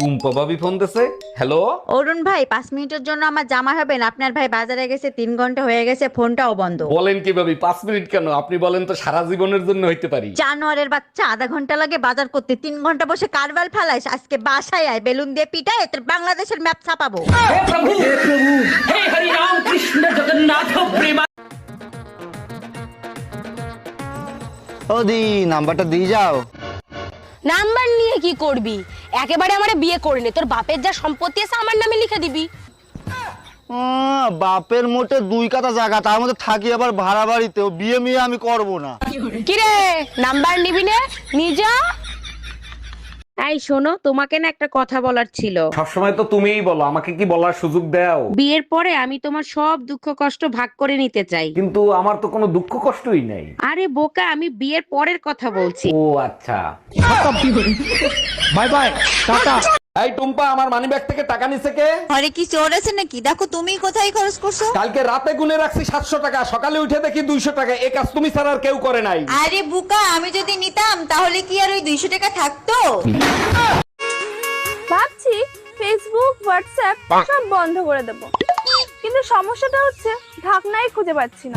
টুম্পা ভাবি ফোন দিছে। হ্যালো অরুণ ভাই পাঁচ মিনিটের জন্য আমার জামা হবেন আপনার ভাই বাজারে গেছে তিন ঘণ্টা হয়ে গেছে ফোনটাও বন্ধ। বলেন কি ভাবি পাঁচ মিনিট কেন? আপনি বলেন তো সারা জীবনের জন্য হইতে পারি। জানোয়ারের বাচ্চা আধা ঘণ্টা লাগে বাজার করতে। তিন ঘণ্টা বসে কারবাল ফেলাইস। আজকে বাসায় আয় বেলুন দিয়ে পিটায় তোর বাংলাদেশের ম্যাপ ছাপাবো। ও দি নাম্বারটা দিয়ে যাও। নাম্বার নিয়ে কি করবি? একেবারে আমার বিয়ে করে নে তোর বাপের যা সম্পত্তি আছে আমার নামে লিখে দিবি। বাপের মোটে দুই কাতা জায়গা তার মধ্যে থাকি আবার ভাড়া বাড়িতে ও বিয়ে মিয়ে আমি করব না। কিরে নাম্বার নিবি নে? নিজা এই শোনো তোমাকে না একটা কথা বলার ছিল। সবসময় তো তুমিই বলো আমাকে কি বলার সুযোগ দাও? বিয়ের পরে আমি তোমার সব দুঃখ কষ্ট ভাগ করে নিতে চাই। কিন্তু আমার তো কোনো দুঃখ কষ্টই নাই। আরে বোকা আমি বিয়ের পরের কথা বলছি। ও আচ্ছা। Bye bye tata. এই টুম্পা আমার মানি ব্যাগ থেকে টাকা নিছে কে? ঘরে কি চোর আছে নাকি? দেখো তুমি কোথায় খরচ করছ? কালকে রাতে গুনে রাখছি সাতশো টাকা সকালে উঠে দেখি দুইশো টাকা। এ কাজ তুমি ছাড়া আর কেউ করে নাই। আরে বুকা আমি যদি নিতাম তাহলে কি আর ওই দুইশো টাকা থাকতো? ভাবছি ফেসবুক হোয়াটসঅ্যাপ সব বন্ধ করে দেব। কিন্তু সমস্যাটা হচ্ছে ঢাকনাই খুঁজে পাচ্ছি না।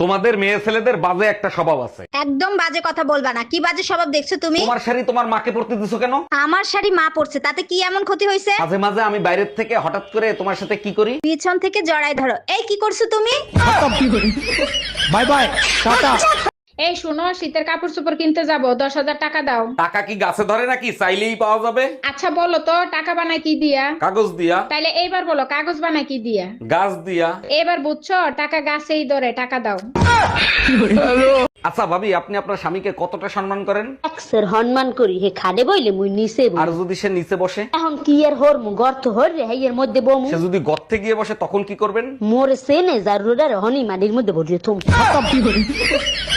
তোমাদের মেয়ে ছেলেদের বাজে একটা স্বভাব আছে। একদম বাজে কথা বলবা না। কি বাজে স্বভাব দেখছ তুমি? তোমার শাড়ি তোমার মাকে পড়তে দিছো কেন? আমার শাড়ি মা পড়ছে তাতে কি এমন ক্ষতি হয়েছে? মাঝে মাঝে আমি বাইরের থেকে হঠাৎ করে তোমার সাথে কি করি? পিছন থেকে জড়াই ধরো। এই কি করছ তুমি? Bye bye tata. এই শোনো শীতের কাপড় চোপড় কিনতে যাব দশ হাজার টাকা দাও। টাকা কি গাছে ধরে নাকি? চাইলেই পাওয়া যাবে। আচ্ছা বলো তো টাকা বানাই কি দিয়া? কাগজ দিয়া। তাইলে এইবার বলো কাগজ বানাই কি দিয়া? গাছ দিয়া। এবার বুঝছ টাকা গাছেই ধরে টাকা দাও। আচ্ছা ভাবি আপনি আপনার স্বামীকে কতটা সম্মান করেন? এক্সের হনমান করি হে খাদে বইলে মুই নিচে বই। আর যদি সে নিচে বসে? এখন কি এর হর মু? গর্ত হর রে হেই মধ্যে বমু। সে যদি গর্তে গিয়ে বসে তখন কি করবেন? মোরে সেনে জারুরার হনি মাটির মধ্যে ভরিয়ে থম।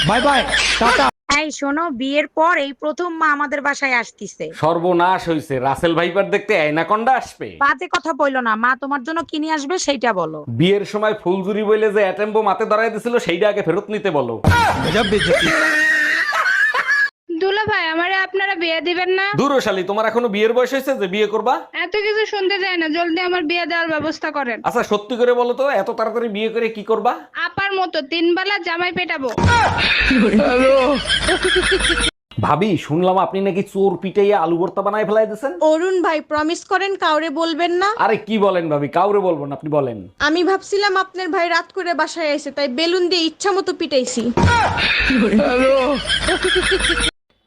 Bye bye tata. এই শোনো বিয়ের পর এই প্রথম মা আমাদের বাসায় আসতিছে। সর্বনাশ হইছে। রাসেল ভাইপার দেখতে আয়নাকন্ডা আসবে। বাজে কথা বইলো না। মা তোমার জন্য কিনে আসবে সেইটা বলো। বিয়ের সময় ফুলজুরি বইলে যে অ্যাটেম্বো মাতে ধরাই দিছিল সেইটা আগে ফেরত নিতে বলো দুলা ভাই আমারে আপনারা বিয়ে দিবেন না? দূরশালী তোমার এখনও বিয়ের বয়স হয়েছে যে বিয়ে করবা? এত কিছু শুনতে যায় না জলদি আমার বিয়ে দেওয়ার ব্যবস্থা করেন। আচ্ছা সত্যি করে বলো তো এত তাড়াতাড়ি বিয়ে করে কি করবা? আপার মতো তিন বেলা জামাই পেটাবো। ভাবি শুনলাম আপনি নাকি চোর পিটাইয়া আলু ভর্তা বানায় ফেলাই দিয়েছেন। অরুণ ভাই প্রমিস করেন কাউরে বলবেন না। আরে কি বলেন ভাবি? কাউরে বলব না আপনি বলেন। আমি ভাবছিলাম আপনার ভাই রাত করে বাসায় এসে তাই বেলুন দিয়ে ইচ্ছা মতো পিটাইছি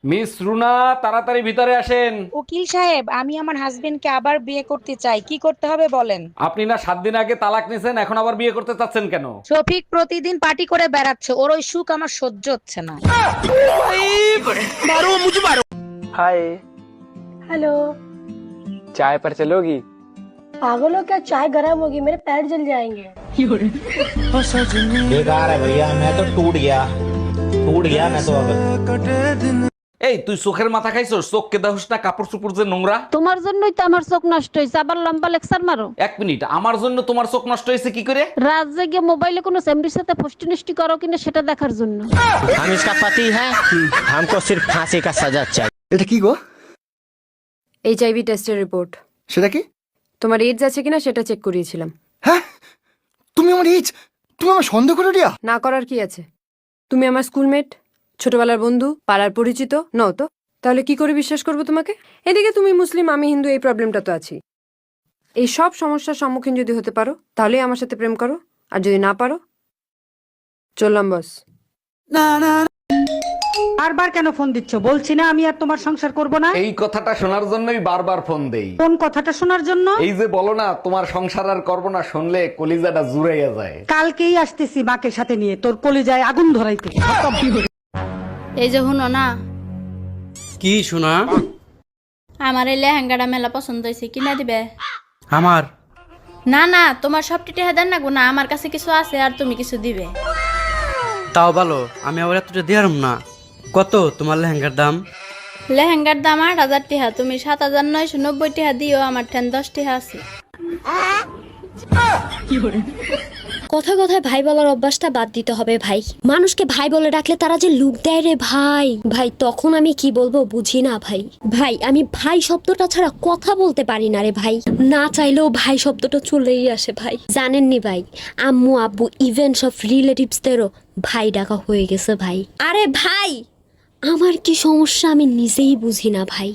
মিস রুনা তাড়াতাড়ি ভিতরে আসেন উকিল সাহেব আমি আমার হাজবেন্ডকে আবার বিয়ে করতে চাই কি করতে হবে বলেন আপনি না সাত দিন আগে তালাক নিছেন এখন আবার বিয়ে করতে চাচ্ছেন কেন শফিক প্রতিদিন পার্টি করে বেড়াচ্ছে ওর ওই সুখ আমার সহ্য হচ্ছে না হাই हेलो चाय पर चलोगी पागल हो क्या चाय गर्म होगी मेरे पैर जल जाएंगे बेकार है भैया मैं तो टूट गया टूट गया मैं तो अब এই তুই চোখের মাথা খাইছস? চোখ কে দাহস না কাপড় চোপড় যে নোংরা। তোমার জন্যই তো আমার চোখ নষ্ট হয়েছে। আবার লম্বা লেকচার মারো। এক মিনিট আমার জন্য তোমার চোখ নষ্ট হয়েছে কি করে? রাত জেগে মোবাইলে কোনো সেমরির সাথে ফষ্টি নষ্টি করো কিনা সেটা দেখার জন্য। আমি ইসকা হ্যাঁ? হামকো সির্ফ ফাঁসি কা সাজা চাই। এটা কি গো? এইচআইভি টেস্টের রিপোর্ট সেটা কি? তোমার এইডস আছে কিনা সেটা চেক করিয়েছিলাম। হ্যাঁ? তুমি আমার এইডস তুমি আমার সন্দেহ করে রিয়া? না করার কি আছে? তুমি আমার স্কুলমেট ছোটবেলার বন্ধু পাড়ার পরিচিত নও তো তাহলে কি করে বিশ্বাস করব তোমাকে? এদিকে তুমি মুসলিম আমি হিন্দু এই প্রবলেমটা তো আছি এই সব সমস্যার সম্মুখীন যদি হতে পারো তাহলেই আমার সাথে প্রেম করো। আর যদি না পারো চললাম বস বারবার কেন ফোন দিচ্ছ? বলছি না আমি আর তোমার সংসার করব না? এই কথাটা শোনার জন্যই বারবার ফোন দেই। কোন কথাটা শোনার জন্য? এই যে বলো না তোমার সংসার আর করব না শুনলে কলিজাটা জুড়াইয়া যায়। কালকেই আসতেছি মাকে সাথে নিয়ে তোর কলিজায় আগুন ধরাইতে। এই যে হুনো না। কি শোনা? আমার এই লেহেঙ্গাটা মেলা পছন্দ হয়েছে কিনা দিবে? আমার? না না তোমার সব টিটে দেন না গো না আমার কাছে কিছু আছে আর তুমি কিছু দিবে। তাও ভালো আমি আবার এতটা দিয়ারম না। কত তোমার লেহেঙ্গার দাম? লেহেঙ্গার দাম আট হাজার টিহা তুমি সাত হাজার নয়শো নব্বই টিহা দিও আমার ঠেন দশ টিহা আছে। কথা কথায় ভাই বলার অভ্যাসটা বাদ দিতে হবে ভাই। মানুষকে ভাই বলে ডাকলে তারা যে লুক দেয় রে ভাই। ভাই, তখন আমি কি বলব বুঝি না ভাই। ভাই, আমি ভাই শব্দটা ছাড়া কথা বলতে পারি না রে ভাই। না চাইলেও ভাই শব্দটা চলেই আসে ভাই। জানেননি ভাই, আম্মু, আব্বু ইভেন সব রিলেটিভসদেরও ভাই ডাকা হয়ে গেছে ভাই। আরে ভাই, আমার কি সমস্যা আমি নিজেই বুঝি না ভাই।